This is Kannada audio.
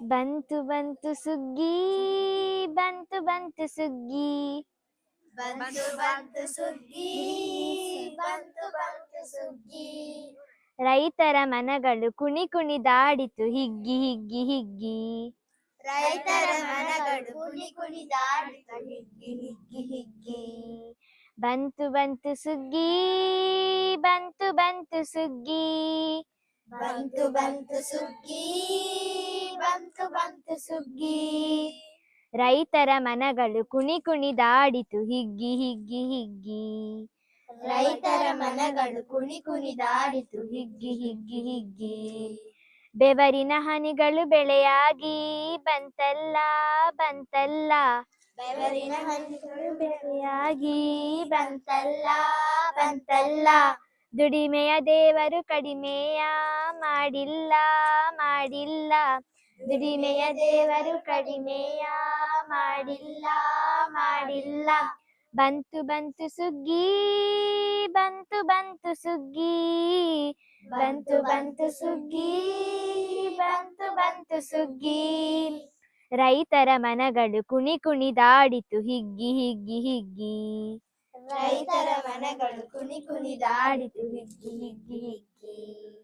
ಬಂತು ಬಂತು ಸುಗ್ಗಿ ಬಂತು ಬಂತು ಸುಗ್ಗಿ. ಬಂತು ಬಂತು ಸುಗ್ಗಿ ಬಂತು ಬಂತು ಸುಗ್ಗಿ. ರೈತರ ಮನಗಳು ಕುಣಿ ಕುಣಿದಾಡಿತು ಹಿಗ್ಗಿ ಹಿಗ್ಗಿ ಹಿಗ್ಗಿ. ರೈತರ ಮನಗಳು ಕುಣಿ ಕುಣಿದಾಡಿತು ಹಿಗ್ಗಿ ಹಿಗ್ಗಿ ಹಿಗ್ಗಿ. ಬಂತು ಬಂತು ಸುಗ್ಗಿ ಬಂತು ಬಂತು ಸುಗ್ಗಿ. ಬಂತು ಬಂತು ಸುಗ್ಗಿ ಸುಗ್ಗಿ. ರೈತರ ಮನಗಳು ಕುಣಿ ಕುಣಿದಾಡಿತು ಹಿಗ್ಗಿ ಹಿಗ್ಗಿ ಹಿಗ್ಗಿ. ರೈತರ ಮನಗಳು ಕುಣಿ ಕುಣಿದಾಡಿತು ಹಿಗ್ಗಿ ಹಿಗ್ಗಿ ಹಿಗ್ಗಿ. ಬೆವರಿನ ಹನಿಗಳು ಬೆಳೆಯಾಗಿ ಬಂತಲ್ಲ ಬಂತಲ್ಲ. ಬೆವರಿನ ಹನಿಗಳು ಬೆಳೆಯಾಗಿ ಬಂತಲ್ಲ ಬಂತಲ್ಲ. ದುಡಿಮೆಯ ದೇವರು ಕಡಿಮೆಯ ಮಾಡಿಲ್ಲ ಮಾಡಿಲ್ಲ. ದುಡಿಮೆಯ ದೇವರು ಕಡಿಮೆಯ ಮಾಡಿಲ್ಲ ಮಾಡಿಲ್ಲ. ಬಂತು ಬಂತು ಸುಗ್ಗಿ, ಬಂತು ಬಂತು ಸುಗ್ಗಿ. ಬಂತು ಬಂತು ಸುಗ್ಗಿ, ಬಂತು ಬಂತು ಸುಗ್ಗಿ. ರೈತರ ಮನಗಳು ಕುಣಿ ಕುಣಿದಾಡಿತು ಹಿಗ್ಗಿ ಹಿಗ್ಗಿ ಹಿಗ್ಗಿ. ರೈತರ ಮನಗಳು ಕುಣಿ ಕುಣಿದಾಡಿತು ಹಿಗ್ಗಿ ಹಿಗ್ಗಿ ಹಿಗ್ಗಿ.